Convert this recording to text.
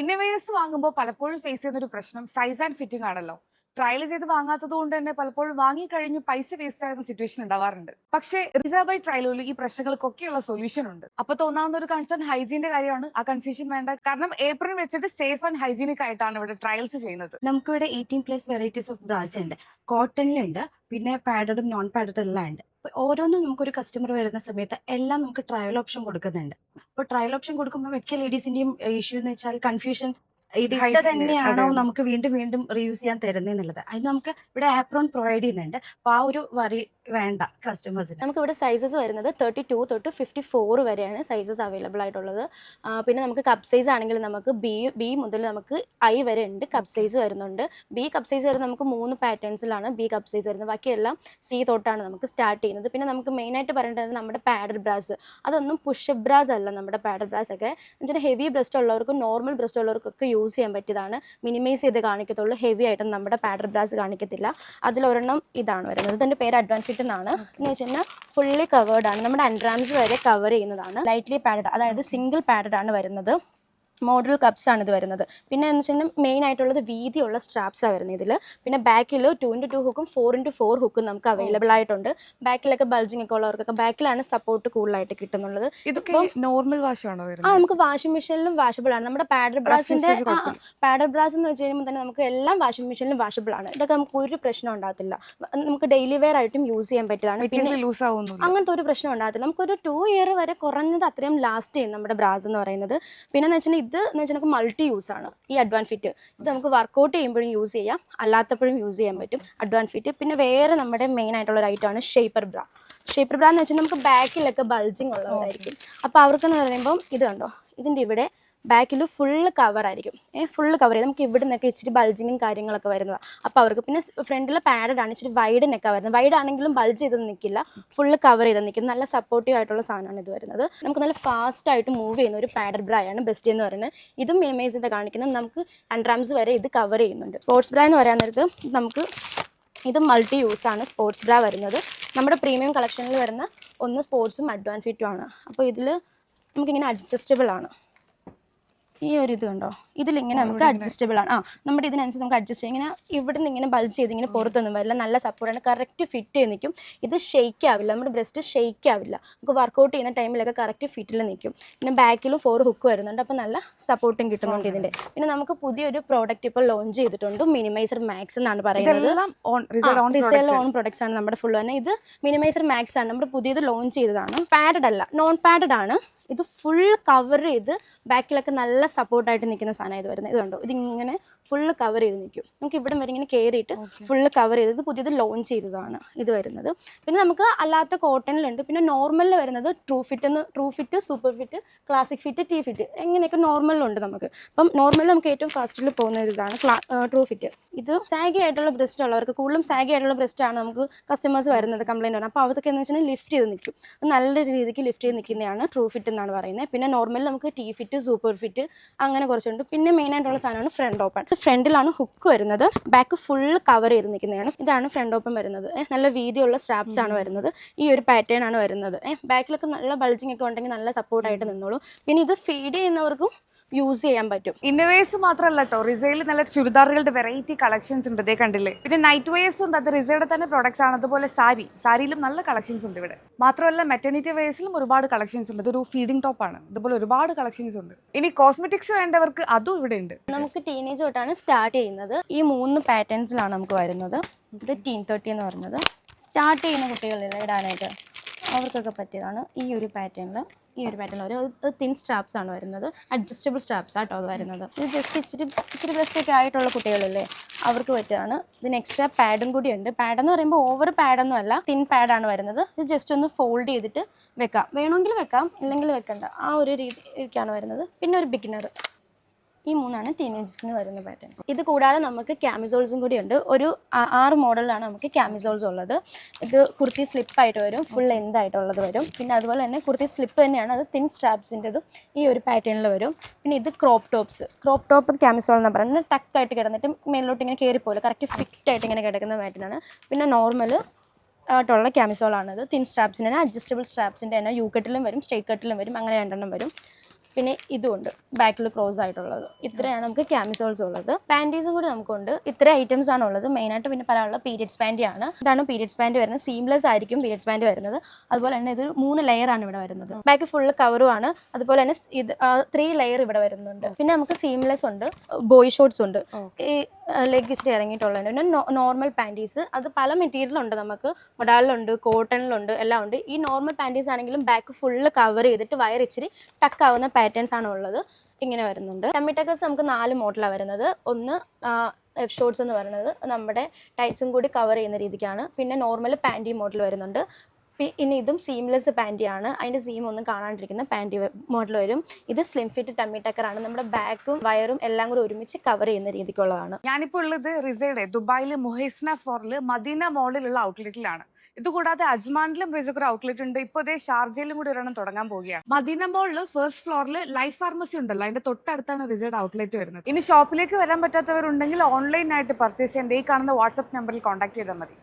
ഇന്നവേഴ്സ് വാങ്ങുമ്പോൾ പലപ്പോഴും ഫേസ് ചെയ്യുന്ന ഒരു പ്രശ്നം സൈസ് ആൻഡ് ഫിറ്റിംഗ് ആണല്ലോ. ട്രയൽ ചെയ്ത് വാങ്ങാത്തത് കൊണ്ട് തന്നെ പലപ്പോഴും വാങ്ങി കഴിഞ്ഞ് പൈസ വേസ്റ്റ് ആകുന്ന സിറ്റുവേഷൻ ഉണ്ടാവാറുണ്ട്. പക്ഷേ റിസർവ് ബൈ ട്രയലിൽ ഈ പ്രശ്നങ്ങൾക്കൊക്കെയുള്ള സൊല്യൂഷൻ ഉണ്ട്. അപ്പൊ തോന്നാവുന്ന ഒരു കൺസേൺ ഹൈജീന്റെ കാര്യമാണ്. ആ കൺഫ്യൂഷൻ വേണ്ട. കാരണം ഏപ്രിൽ വെച്ചിട്ട് സേഫ് ആൻഡ് ഹൈജീനിക് ആയിട്ടാണ് ഇവിടെ ട്രയൽസ് ചെയ്യുന്നത്. നമുക്കിവിടെ eighteen plus varieties of bras ഉണ്ട്. കോട്ടണിലുണ്ട് പിന്നെ പാഡഡും നോൺ പാഡഡും എല്ലാം ഉണ്ട്. ഓരോന്നും നമുക്ക് ഒരു കസ്റ്റമർ വരുന്ന സമയത്ത് എല്ലാം നമുക്ക് ട്രയൽ ഓപ്ഷൻ കൊടുക്കുന്നുണ്ട്. അപ്പോൾ ട്രയൽ ഓപ്ഷൻ കൊടുക്കുമ്പോൾ മിക്ക ലേഡീസിന്റെയും ഇഷ്യൂ എന്ന് വെച്ചാൽ കൺഫ്യൂഷൻ ഇത് ഇട്ട Hygiene, തന്നെയാണോ നമുക്ക് വീണ്ടും വീണ്ടും റീയൂസ് ചെയ്യാൻ തരുന്നത് എന്നുള്ളത്. അതിന് നമുക്ക് ഇവിടെ ആപ്രോൺ പ്രൊവൈഡ് ചെയ്യുന്നുണ്ട്. അപ്പൊ ആ ഒരു വറി വേണ്ട കസ്റ്റമേഴ്സിന് നമുക്ക് ഇവിടെ സൈസസ് വരുന്നത് തേർട്ടി ടു തൊട്ട് ഫിഫ്റ്റി ഫോർ വരെയാണ് സൈസസ് അവൈലബിൾ ആയിട്ടുള്ളത്. പിന്നെ നമുക്ക് കപ്പ് സൈസ് ആണെങ്കിൽ നമുക്ക് ബി ബി മുതൽ നമുക്ക് ഐ വരെ ഉണ്ട്. കപ്പ് സൈസ് വരുന്നുണ്ട്. ബി കപ്പ് സൈസ് വരുന്നത് നമുക്ക് മൂന്ന് പാറ്റേൺസിലാണ് ബി കപ്പ് സൈസ് വരുന്നത്. ബാക്കിയെല്ലാം സി തൊട്ടാണ് നമുക്ക് സ്റ്റാർട്ട് ചെയ്യുന്നത്. പിന്നെ നമുക്ക് മെയിൻ ആയിട്ട് പറയേണ്ടത് നമ്മുടെ പാഡഡ് ബ്രാസ് അതൊന്നും പുഷ് ബ്രാസ് അല്ല നമ്മുടെ പാഡഡ് ബ്രാസ് ഒക്കെ. എന്നുവെച്ചാൽ ഹെവി ബ്രസ്റ്റ് ഉള്ളവർക്കും നോർമൽ ബ്രസ്റ്റ് ഉള്ളവർക്കൊക്കെ യൂസ് ചെയ്യാൻ പറ്റിയതാണ്. മിനിമൈസ് ചെയ്ത് കാണിക്കത്തുള്ളൂ. ഹെവി ആയിട്ട് നമ്മുടെ പാഡഡ് ബ്രാസ് കാണിക്കത്തില്ല. അതിലൊരെണ്ണം ഇതാണ് വരുന്നത്. ഇതിന്റെ പേര് അഡ്വാൻസ് എന്നാണ് എന്ന് വെച്ച് കഴിഞ്ഞാൽ ഫുള്ളി കവേർഡ് ആണ്. നമ്മുടെ അൻഡ്രാംസ് വരെ കവർ ചെയ്യുന്നതാണ്. ലൈറ്റ്ലി പാഡഡ് അതായത് സിംഗിൾ പാഡഡ് ആണ് വരുന്നത്. മോഡൽ കപ്സ് ആണ് ഇത് വരുന്നത്. പിന്നെ എന്ന് വെച്ചിട്ടുണ്ടെങ്കിൽ മെയിൻ ആയിട്ടുള്ളത് വീതിയുള്ള സ്ട്രാപ്സാണ് വരുന്നത് ഇതിൽ പിന്നെ ബാക്കിൽ ടു ഇന്റു ടു ഹുക്കും ഫോർ ഇന്റു ഫോർ ഹുക്കും നമുക്ക് അവൈലബിൾ ആയിട്ടുണ്ട്. ബാക്കിലൊക്കെ ബൾജിങ് ഒക്കെ ഉള്ളവർക്കൊക്കെ ബാക്കിലാണ് സപ്പോർട്ട് കൂടുതലായിട്ട് കിട്ടുന്നുള്ളത്. ഇതൊക്കെ നോർമൽ വാഷാണോ ആ നമുക്ക് വാഷിംഗ് മെഷീനിലും വാഷബിൾ ആണ്. നമ്മുടെ പാഡർ ബ്രാസിന്റെ പാഡർ ബ്രാസ് എന്ന് വെച്ച് കഴിയുമ്പോൾ തന്നെ നമുക്ക് എല്ലാം വാഷിംഗ് മെഷീനിലും വാഷബിൾ ആണ്. ഇതൊക്കെ നമുക്ക് ഒരു പ്രശ്നം ഉണ്ടാകത്തില്ല. നമുക്ക് ഡെയിലി വെയർ ആയിട്ടും യൂസ് ചെയ്യാൻ പറ്റിയതാണ് അങ്ങനത്തെ ഒരു പ്രശ്നം ഉണ്ടാകത്തില്ല. നമുക്കൊരു ടു ഇയർ വരെ കുറഞ്ഞത് അത്രയും ലാസ്റ്റ് ചെയ്യും നമ്മുടെ ബ്രാസ് എന്ന് പറയുന്നത്. പിന്നെ എന്ന് ഇത് എന്ന് വെച്ചാൽ നമുക്ക് മൾട്ടി യൂസ് ആണ്. ഈ അഡ്വാൻ ഫിറ്റ് ഇത് നമുക്ക് വർക്കൗട്ട് ചെയ്യുമ്പോഴും യൂസ് ചെയ്യാം. അല്ലാത്തപ്പോഴും യൂസ് ചെയ്യാൻ പറ്റും. അഡ്വാൻ ഫിറ്റ് പിന്നെ വേറെ നമ്മുടെ മെയിൻ ആയിട്ടുള്ള ഒരു ഐറ്റമാണ് ഷേപ്പർ ബ്രാ ഷേപ്പർ ബ്രാ എന്ന് വെച്ചാൽ നമുക്ക് ബാക്കിലൊക്കെ ബൾജിങ് ഉള്ളതായിരിക്കും അപ്പോൾ അവർക്കെന്ന് പറയുമ്പം ഇത് കണ്ടോ? ഇതിന്റെ ഇവിടെ ബാക്കിൽ ഫുള്ള് കവർ ആയിരിക്കും. ഏഹ് ഫുള്ള് കവർ ചെയ്ത് നമുക്ക് ഇവിടെ നിന്നൊക്കെ ഇച്ചിരി ബൾജിങ്ങും കാര്യങ്ങളൊക്കെ വരുന്നതാണ് അപ്പോൾ അവർക്ക് പിന്നെ ഫ്രണ്ടിൽ ആണ് ഇച്ചിരി വൈഡ് നെക്കാ വരുന്നത്. വൈഡ് ആണെങ്കിലും ബൾജ് ചെയ്ത് നിൽക്കില്ല ഫുള്ള് കവർ ചെയ്ത് നിൽക്കും നല്ല സപ്പോർട്ടീവ് ആയിട്ടുള്ള സാധനമാണ് ഇത് വരുന്നത്. നമുക്ക് നല്ല ഫാസ്റ്റ് ആയിട്ട് മൂവ് ചെയ്യുന്ന ഒരു പാഡഡ് ബ്രാ ആണ് ബെസ്റ്റ് എന്ന് പറയുന്നത്. ഇതും മിനിമൈസ് ചെയ്ത് കാണിക്കുന്നത് നമുക്ക് അൺട്രാംസ് വരെ ഇത് കവർ ചെയ്യുന്നുണ്ട്. സ്പോർട്സ് ബ്രാ എന്ന് പറയാൻ നേരത്ത് നമുക്ക് ഇത് മൾട്ടി യൂസ് ആണ് സ്പോർട്സ് ബ്രാ വരുന്നത്. നമ്മുടെ പ്രീമിയം കളക്ഷനിൽ വരുന്ന ഒന്ന് സ്പോർട്സും അഡ്വാൻസ് ഫിറ്റും ആണ്. അപ്പോൾ ഇതിൽ നമുക്കിങ്ങനെ അഡ്ജസ്റ്റബിൾ ആണ്. ഈ ഒരു ഇത് കണ്ടോ ഇതിലിങ്ങനെ നമുക്ക് അഡ്ജസ്റ്റബിൾ ആണ്. ആ നമ്മുടെ ഇതിനനുസരിച്ച് നമുക്ക് അഡ്ജസ്റ്റ് ചെയ്യാം. ഇങ്ങനെ ഇവിടെ നിന്ന് ഇങ്ങനെ ബൾജ് ചെയ്ത് ഇങ്ങനെ പുറത്തൊന്നും വരില്ല. നല്ല സപ്പോർട്ടാണ് കറക്റ്റ് ഫിറ്റ് ചെയ്ത് നിൽക്കും. ഇത് ഷെയ്ക്ക് ആവില്ല. നമ്മുടെ ബ്രസ്റ്റ് ഷെയ്ക്ക് ആവില്ല. നമുക്ക് വർക്കൗട്ട് ചെയ്യുന്ന ടൈമിലൊക്കെ കറക്റ്റ് ഫിറ്റിൽ നിൽക്കും. പിന്നെ ബാക്കിലും ഫോർ ഹുക്ക് വരുന്നുണ്ട്. അപ്പോൾ നല്ല സപ്പോർട്ടും കിട്ടുന്നുണ്ട് ഇതിന്റെ പിന്നെ നമുക്ക് പുതിയൊരു പ്രോഡക്റ്റ് ഇപ്പോൾ ലോഞ്ച് ചെയ്തിട്ടുണ്ട്. മിനിമൈസർ മാക്സ് എന്നാണ് പറയുന്നത്. ഓൺ ഓൺ പ്രൊഡക്ട്സ് ആണ്. നമ്മുടെ ഫുൾ തന്നെ. ഇത് മിനിമൈസർ മാക്സ് ആണ്. നമ്മുടെ പുതിയത് ലോഞ്ച് ചെയ്തതാണ്. പാഡഡ് അല്ല. നോൺ പാഡഡ് ആണ്. ഇത് ഫുൾ കവർ ചെയ്ത് ബാക്കിലൊക്കെ നല്ല സപ്പോർട്ടായിട്ട് നിൽക്കുന്ന സാധനം ഇത് വരുന്നത്. ഇതുണ്ടോ ഇതിങ്ങനെ ഫുള്ള് കവർ ചെയ്ത് നിൽക്കും. നമുക്ക് ഇവിടെ വരെ ഇങ്ങനെ കയറിയിട്ട് ഫുള്ള് കവർ ചെയ്തത് പുതിയത് ലോഞ്ച് ചെയ്തതാണ് ഇത് വരുന്നത്. പിന്നെ നമുക്ക് അല്ലാത്ത കോട്ടണിലുണ്ട് പിന്നെ നോർമലിൽ വരുന്നത് ട്രൂ ഫിറ്റ് എന്ന് true fit super fit classic fit T fit എങ്ങനെയൊക്കെ നോർമലിലുണ്ട് നമുക്ക്. അപ്പം നോർമലിൽ നമുക്ക് ഏറ്റവും ഫാസ്റ്റിൽ പോകുന്ന ഇതാണ് ട്രൂ ഫിറ്റ് ഇത് സാഗി ആയിട്ടുള്ള ബ്രസ്റ്റ് ഉള്ളവർക്ക് കൂടുതലും സാഗി ആയിട്ടുള്ള ബ്രസ്റ്റ് ആണ് നമുക്ക് കസ്റ്റമേഴ്സ് വരുന്നത് കംപ്ലൈന്റ് ആണ് അപ്പോൾ അതൊക്കെ എന്ന് വെച്ചാൽ ലിഫ്റ്റ് ചെയ്ത് നിൽക്കും. നല്ല രീതിക്ക് ലിഫ്റ്റ് ചെയ്ത് നിൽക്കുന്നതാണ് ട്രൂ ഫിറ്റ് എന്നാണ് പറയുന്നത്. പിന്നെ നോർമലിൽ നമുക്ക് ടീ ഫിറ്റ് സൂപ്പർ ഫിറ്റ് അങ്ങനെ കുറച്ചുണ്ട്. പിന്നെ മെയിൻ ആയിട്ടുള്ള സാധനമാണ് ഫ്രണ്ട് ഓപ്പൺ ഫ്രണ്ടിലാണ് ഹുക്ക് വരുന്നത്. ബാക്ക് ഫുൾ കവർ ചെയ്തിരിക്കുന്നതാണ് ഇതാണ് ഫ്രണ്ട് ഓപ്പൺ വരുന്നത്. നല്ല വീതിയുള്ള സ്റ്റാപ്സ് ആണ് വരുന്നത്. ഈ ഒരു പാറ്റേൺ ആണ് വരുന്നത്. ബാക്കിലൊക്കെ നല്ല ബൾജിങ് ഒക്കെ ഉണ്ടെങ്കിൽ നല്ല സപ്പോർട്ടായിട്ട് നിന്നോളൂ. പിന്നെ ഇത് ഫീഡ് ചെയ്യുന്നവർക്കും യൂസ് ചെയ്യാൻ പറ്റും. ഇന്നവേഴ്സ് മാത്രമല്ല കേട്ടോ റിസയിൽ നല്ല ചുരിദാറുകളുടെ വെറൈറ്റി കളക്ഷൻസ് ഉണ്ട്. ഇതേ കണ്ടില്ലേ? പിന്നെ നൈറ്റ് വെയേഴ്സ് ഉണ്ട്. അത് റിസയുടെ തന്നെ പ്രോഡക്ട്സ് ആണ്. അതുപോലെ സാരി. സാരിയിലും നല്ല കളക്ഷൻസ് ഉണ്ട് ഇവിടെ. മാത്രമല്ല മെറ്റേണിറ്റി വെയേഴ്സിലും ഒരുപാട് കളക്ഷൻസ് ഉണ്ട്. ഇതൊരു ഫീഡിംഗ് ടോപ്പ് ആണ്. ഇതുപോലെ ഒരുപാട് കളക്ഷൻസ് ഉണ്ട്. ഇനി കോസ്മെറ്റിക്സ് വേണ്ടവർക്ക് അതും ഇവിടെ ഉണ്ട്. നമുക്ക് ടീനേജ് തൊട്ടാണ് സ്റ്റാർട്ട് ചെയ്യുന്നത്. ഈ മൂന്ന് പാറ്റേൺസിലാണ് നമുക്ക് വരുന്നത്. ഇത് ടീൻ തേർട്ടി എന്ന് പറയുന്നത് സ്റ്റാർട്ട് ചെയ്യുന്ന കുട്ടികളിൽ ഇടാനായിട്ട് അവർക്കൊക്കെ പറ്റിയതാണ് ഈ ഒരു പാറ്റേണിൽ ഈ ഒരു പാറ്റേൺ ഒരു തിൻ സ്ട്രാപ്സ് ആണ് വരുന്നത്. അഡ്ജസ്റ്റബിൾ സ്ട്രാപ്സ് ആട്ടോ അത് വരുന്നത്. ഇത് ജസ്റ്റ് ഇച്ചിരി ഇച്ചിരി ബ്രസ്റ്റ് ഒക്കെ ആയിട്ടുള്ള കുട്ടികളില്ലേ അവർക്ക് പറ്റുകയാണ് ഇതിന് എക്സ്ട്രാ പാഡും കൂടി ഉണ്ട്. പാഡ് എന്ന് പറയുമ്പോൾ ഓവർ പാഡൊന്നും അല്ല തിൻ പാഡാണ് വരുന്നത്. ഇത് ജസ്റ്റ് ഒന്ന് ഫോൾഡ് ചെയ്തിട്ട് വെക്കാം. വേണമെങ്കിൽ വെക്കാം ഇല്ലെങ്കിൽ വെക്കണ്ട. ആ ഒരു രീതിക്കാണ് വരുന്നത്. പിന്നെ ഒരു ബിഗിനർ ഈ മൂന്നാണ് ടീനേജസിന് വരുന്ന പാറ്റേൺസ് ഇത് കൂടാതെ നമുക്ക് ക്യാമിസോൾസും കൂടി ഉണ്ട്. ഒരു ആറ് മോഡലിലാണ് നമുക്ക് ക്യാമിസോൾസ് ഉള്ളത്. ഇത് കുർത്തി സ്ലിപ്പായിട്ട് വരും ഫുൾ ലെന്ത് ആയിട്ടുള്ളത് വരും. പിന്നെ അതുപോലെ തന്നെ കുർത്തി സ്ലിപ്പ് തന്നെയാണ്. അത് തിൻ സ്ട്രാപ്സിന്റെതും ഈ ഒരു പാറ്റേണിൽ വരും. പിന്നെ ഇത് crop tops crop top camisole എന്ന് പറയുന്നത് ടക്കായിട്ട് കിടന്നിട്ട് മേലോട്ട് ഇങ്ങനെ കയറിപ്പോലെ കറക്റ്റ് ഫിറ്റ് ആയിട്ട് ഇങ്ങനെ കിടക്കുന്ന പാറ്റേണാണ് പിന്നെ നോർമൽ ആയിട്ടുള്ള ക്യാമിസോളാണിത് തിൻ സ്ട്രാപ്സിന്റെ തന്നെ അഡ്ജസ്റ്റബിൾ സ്ട്രാപ്സിന്റെ തന്നെ. യു കട്ടിലും വരും സ്ട്രേറ്റ് കട്ടിലും വരും. അങ്ങനെ രണ്ടെണ്ണം വരും. പിന്നെ ഇതുമുണ്ട് ബാക്കിൽ ക്ലോസ് ആയിട്ടുള്ളത്. ഇത്രയാണ് നമുക്ക് ക്യാമിസോൾസ് ഉള്ളത്. പാന്റീസും കൂടി നമുക്കുണ്ട്. ഇത്ര ഐറ്റംസ് ആണ് ഉള്ളത്. മെയിനായിട്ട് പിന്നെ പറയാനുള്ള പീരിയഡ്സ് പാന്റി ആണ്. ഇതാണ് പീരിയഡ്സ് പാന്റ് വരുന്നത്. സീംലെസ് ആയിരിക്കും പീരിയഡ്സ് പാന്റ് വരുന്നത്. അതുപോലെ തന്നെ ഇത് മൂന്ന് ലെയർ ആണ് ഇവിടെ വരുന്നത്. ബാക്ക് ഫുള്ള് കവറും ആണ്. അതുപോലെ തന്നെ ഇത് ത്രീ ലെയർ ഇവിടെ വരുന്നുണ്ട്. പിന്നെ നമുക്ക് സീംലെസ് ഉണ്ട്. ബോയ് ഷോർട്സ് ഉണ്ട്. ഈ ലെഗ് ഇച്ചിരി ഇറങ്ങിയിട്ടുള്ളത് പിന്നെ നോർമൽ പാന്റീസ് അത് പല മെറ്റീരിയലുണ്ട് നമുക്ക്. മൊഡാലിലുണ്ട് കോട്ടണിലുണ്ട് എല്ലാം ഉണ്ട്. ഈ നോർമൽ പാന്റീസ് ആണെങ്കിലും ബാക്ക് ഫുള്ള് കവർ ചെയ്തിട്ട് വയർ ഇച്ചിരി ടക്കാവുന്ന പാറ്റേൺസ് ആണ് ഉള്ളത്. ഇങ്ങനെ വരുന്നുണ്ട്. ടമ്മിട്ടക്കസ് നമുക്ക് നാല് മോഡലാണ് വരുന്നത്. ഒന്ന് എഫ് ഷോർട്സ് എന്ന് പറയുന്നത്. നമ്മുടെ ടൈറ്റ്സും കൂടി കവർ ചെയ്യുന്ന രീതിക്കാണ്. പിന്നെ നോർമൽ പാന്റി മോഡൽ വരുന്നുണ്ട്. പി- ഇനി ഇതും സീംലെസ് പാന്റിയാണ് അതിന്റെ സീം ഒന്നും കാണാണ്ടിരിക്കുന്ന പാന്റി മോഡൽ വരും. ഇത് സ്ലിം ഫിറ്റ് ടമ്മി ടക്കറാണ് നമ്മുടെ ബാക്കും വയറും എല്ലാം കൂടി ഒരുമിച്ച് കവർ ചെയ്യുന്ന രീതിക്കുള്ളതാണ്. ഞാനിപ്പോൾ ഉള്ളത് റിസയുടെ ദുബായിൽ മുഹൈസ്ന ഫോറിൽ മദീന മോളിലുള്ള ഔട്ട്ലെറ്റിലാണ്. ഇതുകൂടാതെ അജ്മാനിലും റിസക്ക് ഒരു ഔട്ട്ലെറ്റ് ഉണ്ട്. ഇപ്പോൾ ഇതേ ഷാർജയിലും കൂടി ഒരെണ്ണം തുടങ്ങാൻ പോവുകയാണ്. മദീന മോളിൽ ഫസ്റ്റ് ഫ്ലോറിൽ ലൈഫ് ഫാർമസി ഉണ്ടല്ലോ. അതിന്റെ തൊട്ടടുത്താണ് റിസയുടെ ഔട്ട്ലെറ്റ് വരുന്നത്. ഇനി ഷോപ്പിലേക്ക് വരാൻ പറ്റാത്തവരുണ്ടെങ്കിൽ ഓൺലൈനായിട്ട് പർച്ചേസ് ചെയ്യാൻ ഈ കാണുന്ന വാട്സ്ആപ്പ് നമ്പറിൽ കോൺടാക്ട് ചെയ്താൽ മതി.